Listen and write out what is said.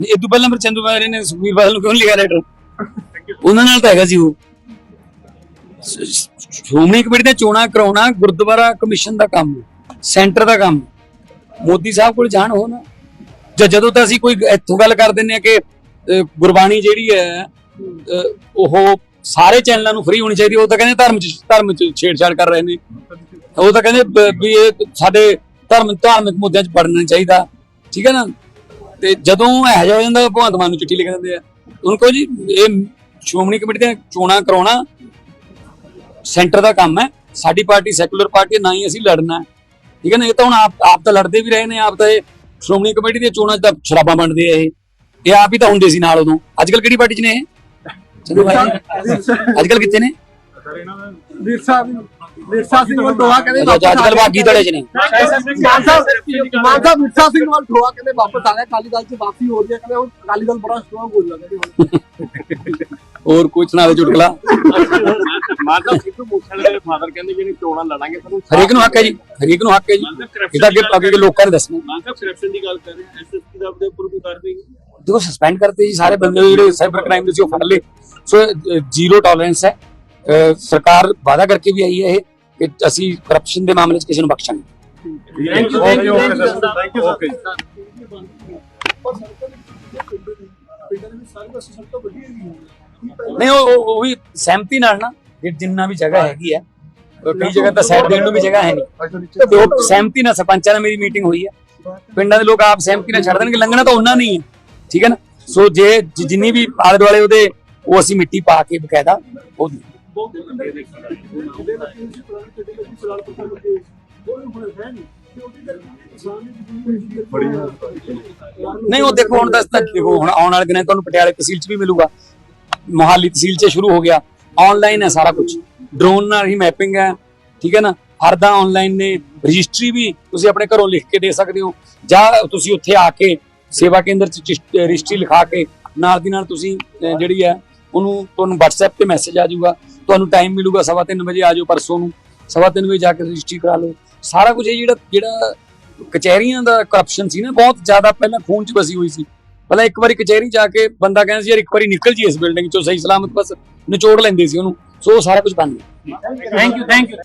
ਇਹ ਤੋਂ ਪਹਿਲਾਂ ਫਿਰ ਚੰਦੂ ਬਾਰੇ ਨੇ ਸੁਖਬੀਰ ਬਾਦਲ ਨੂੰ ਕਿਉਂ ਨੀ ਲਿਖਿਆ ਲੈਟਰ ਉਹਨਾਂ ਨਾਲ ਤਾਂ ਹੈਗਾ ਸੀ ਉਹ। ਸ਼੍ਰੋਮਣੀ ਕਮੇਟੀ ਦੀਆਂ ਚੋਣਾਂ ਕਰਾਉਣਾ ਗੁਰਦੁਆਰਾ ਕਮਿਸ਼ਨ ਦਾ ਕੰਮ, ਸੈਂਟਰ ਦਾ ਕੰਮ। ਮੋਦੀ ਸਾਹਿਬ ਕੋਲ ਜਾਣ ਹੋ ਨਾ। ਜਾਂ ਜਦੋਂ ਤਾਂ ਅਸੀਂ ਕੋਈ ਇੱਥੋਂ ਗੱਲ ਕਰ ਦਿੰਨੇ ਆ ਕਿ ਗੁਰਬਾਣੀ ਜਿਹੜੀ ਹੈ ਉਹ ਸਾਰੇ ਚੈਨਲਾਂ ਨੂੰ ਫ੍ਰੀ ਹੋਣੀ ਚਾਹੀਦੀ ਉਹ ਤਾਂ ਕਹਿੰਦੇ ਧਰਮ ਚ ਧਰਮ ਚ ਛੇੜਛਾੜ ਕਰ ਰਹੇ ਨੇ। ਉਹ ਤਾਂ ਕਹਿੰਦੇ ਵੀ ਇਹ ਸਾਡੇ ਧਰਮ, ਧਾਰਮਿਕ ਮੁੱਦਿਆਂ 'ਚ ਪੜਨਾ ਚਾਹੀਦਾ। ਠੀਕ ਹੈ ਨਾ? ਤੇ ਜਦੋਂ ਇਹੋ ਹੋ ਜਾਂਦਾ ਭਗਵੰਤ ਮਾਨ ਨੂੰ ਚਿੱਠੀ ਲਿਖ ਦਿੰਦੇ ਆ ਉਹਨਾਂ ਕਹੋ ਜੀ ਇਹ ਸ਼੍ਰੋਮਣੀ ਕਮੇਟੀ ਦੀਆਂ ਚੋਣਾਂ ਕਰਾਉਣਾ ਸੈਂਟਰ ਦਾ ਕੰਮ ਹੈ ਸਾਡੀ ਪਾਰਟੀ ਸੈਕੂਲਰ ਪਾਰਟੀ ਨਾ ਹੀ ਅਸੀਂ ਲੜਨਾ ਹੈ। ਠੀਕ ਹੈ ਨਾ ਇਹ ਤਾਂ ਹੁਣ ਆਪ ਆਪ ਤਾਂ ਲੜਦੇ ਵੀ ਰਹੇ ਨੇ ਆਪ ਤਾਂ ਇਹ ਸ਼੍ਰੋਮਣੀ ਕਮੇਟੀ ਦੀਆਂ ਚੋਣਾਂ 'ਚ ਤਾਂ ਸ਼ਰਾਬਾਂ ਵੰਡਦੇ ਆ ਇਹ ਇਹ ਆਪ ਹੀ ਤਾਂ ਹੁੰਦੇ ਸੀ ਨਾਲ ਉਦੋਂ ਅੱਜ ਕੱਲ ਕਿਹੜੀ ਪਾਰਟੀ 'ਚ ਨੇ ਇਹ ਚਲੋ ਭਾਈ ਅੱਜ ਕੱਲ ਕਿੱਥੇ ਨੇ ਵਿਰਸਾ ਵਿਰਸਾ ਸਿੰਘ ਵੱਲ ਟੋਆ ਕਹਿੰਦੇ ਅੱਜ ਕੱਲ ਬਾਗੀ ਧੜੇ 'ਚ ਨੇ। ਮਾਨ ਸਾਹਿਬ ਮਾਨ ਸਾਹਿਬ ਵਿਰਸਾ ਸਿੰਘ ਵੱਲ ਟੋਆ ਕਹਿੰਦੇ ਵਾਪਸ ਆ ਗਿਆ ਅਕਾਲੀ ਦਲ ਚ ਵਾਪਸੀ ਹੋ ਰਹੀ ਹੈ ਕਹਿੰਦੇ ਹੁਣ ਅਕਾਲੀ ਦਲ ਬੜਾ ਸਟਰੋਂਗ ਹੋ ਹੁਣ ਹੋਰ ਕੋਈ ਸੁਣਾ ਦੇ ਚੁਟਕਲਾ। ਮਾਤਾ ਸਿੱਧੂ ਮੂਸੇਵਾਲੇ ਦੇ ਫਾਦਰ ਕਹਿੰਦੇ ਜਿਹੜੀ ਚੋਣਾਂ ਲੜਾਂਗੇ ਸਾਨੂੰ ਹਰੇਕ ਨੂੰ ਹੱਕ ਹੈ ਜੀ ਹਰੇਕ ਨੂੰ ਹੱਕ ਹੈ ਜੀ। ਇਹ ਤਾਂ ਅੱਗੇ ਅੱਗੇ ਲੋਕਾਂ ਨੇ ਦੱਸਣਾ। ਮਾਤਾ ਕਰਪਸ਼ਨ ਦੀ ਗੱਲ ਕਰ ਰਹੇ ਐਸਐਸਪੀ ਦਾ ਆਪਣੇ ਉੱਪਰ ਵੀ ਕਾਰਵਾਈ ਦੇਖੋ ਸਸਪੈਂਡ ਕਰਤੇ ਜੀ ਸਾਰੇ ਬੰਦੇ ਜਿਹੜੇ ਸਾਈਬਰ ਕ੍ਰਾਈਮ ਦੇ ਸੀ ਉਹ ਫੜ ਲਏ। ਸੋ ਜ਼ੀਰੋ ਟੋਲਰੈਂਸ ਹੈ। ਸਰਕਾਰ ਵਾਅਦਾ ਕਰਕੇ ਵੀ ਆਈ ਹੈ ਇਹ। ਕਿ ਅਸੀਂ ਕਰਪਸ਼ਨ ਦੇ ਮਾਮਲੇ 'ਚ ਕਿਸੇ ਨੂੰ ਬਖਸ਼ਾਂਗੇ। Thank you thank you thank you okay ਨਹੀਂ ਉਹ ਉਹ- ਉਹ ਵੀ ਸਹਿਮਤੀ ਨਾਲ ਨਾ ਜੇ ਜਿੰਨਾ ਵੀ ਜਗ੍ਹਾ ਹੈਗੀ ਹੈ ਉਹ ਕਈ ਜਗ੍ਹਾ ਤਾਂ ਸਾਈਡ ਦੇਣ ਨੂੰ ਵੀ ਜਗ੍ਹਾ ਹੈ ਨਹੀਂ। ਤੇ ਉਹ ਸਹਿਮਤੀ ਨਾਲ ਸਰਪੰਚਾਂ ਨਾਲ ਮੇਰੀ ਮੀਟਿੰਗ ਹੋਈ ਹੈ। ਪਿੰਡਾਂ ਦੇ ਲੋਕ ਆਪ ਸਹਿਮਤੀ ਨਾਲ ਛੱਡ ਦੇਣਗੇ ਲੰਘਣਾ ਤਾਂ ਉਹਨਾਂ ਨਹੀਂ ਹੈ। ਠੀਕ ਹੈ ਨਾ? ਸੋ ਜੇ ਜਿ- ਜਿੰਨੀ ਵੀ ਆਲੇ ਦੁਆਲੇ ਉਹਦੇ ਉਹ ਅਸੀਂ ਮਿੱਟੀ ਪਾ ਕੇ ਬਕਾਇਦਾ ਉਹ ਨਹੀਂ ਉਹ ਦੇਖੋ ਹੁਣ ਤਾਂ ਦੇਖੋ ਹੁਣ ਆਉਣ ਵਾਲੇ ਦਿਨਾਂ ਤੁਹਾਨੂੰ ਪਟਿਆਲੇ ਤਹਿਸੀਲ 'ਚ ਵੀ ਮਿਲੂਗਾ। ਮੋਹਾਲੀ ਤਹਿਸੀਲ 'ਚ ਸ਼ੁਰੂ ਹੋ ਗਿਆ। ਆਨਲਾਈਨ ਹੈ ਸਾਰਾ ਕੁਝ ਡਰੋਨ ਨਾਲ ਹੀ ਮੈਪਿੰਗ ਹੈ। ਠੀਕ ਹੈ ਨਾ? ਹਰਦਾ ਆਨਲਾਈਨ ਨੇ। ਰਜਿਸਟਰੀ ਵੀ ਤੁਸੀਂ ਆਪਣੇ ਘਰੋਂ ਲਿਖ ਕੇ ਦੇ ਸਕਦੇ ਹੋ। ਜਾਂ ਤੁਸੀਂ ਉੱਥੇ ਆ ਕੇ ਸੇਵਾ ਕੇਂਦਰ 'ਚ ਰਜਿਸਟਰੀ ਲਿਖਾ ਕੇ ਨਾਲ ਦੀ ਨਾਲ ਤੁਸੀਂ ਜਿਹੜੀ ਹੈ ਉਹਨੂੰ ਤੁਹਾਨੂੰ WhatsApp ਤੇ ਮੈਸੇਜ ਆ ਜਾਊਗਾ। ਤੁਹਾਨੂੰ ਟਾਈਮ ਮਿਲੂਗਾ, ਸਵਾ ਤਿੰਨ ਵਜੇ ਆ ਜਾਓ ਪਰਸੋਂ ਨੂੰ, ਸਵਾ ਤਿੰਨ ਵਜੇ ਜਾ ਕੇ ਰਜਿਸਟਰੀ ਕਰਾ ਲਓ। ਸਾਰਾ ਕੁਝ ਇਹ ਜਿਹੜਾ ਜਿਹੜਾ ਕਚਹਿਰੀਆਂ ਦਾ ਕਰਪਸ਼ਨ ਸੀ ਨਾ, ਬਹੁਤ ਜ਼ਿਆਦਾ ਪਹਿਲਾਂ ਖੂਨ 'ਚ ਵਸੀ ਹੋਈ ਸੀ। ਪਹਿਲਾਂ ਇੱਕ ਵਾਰੀ ਕਚਹਿਰੀ ਜਾ ਕੇ ਬੰਦਾ ਕਹਿੰਦਾ ਸੀ, ਯਾਰ ਇੱਕ ਵਾਰੀ ਨਿਕਲ ਜੀ ਇਸ ਬਿਲਡਿੰਗ 'ਚੋਂ, ਸਹੀ ਸਲਾਮਤ ਬਸ, ਨਿਚੋੜ ਲੈਂਦੇ ਸੀ ਉਹਨੂੰ। ਸੋ ਉਹ ਸਾਰਾ ਕੁਝ ਬੰਦ ਥੈਂਕ ਯੂ ਥੈਂਕ ਯੂ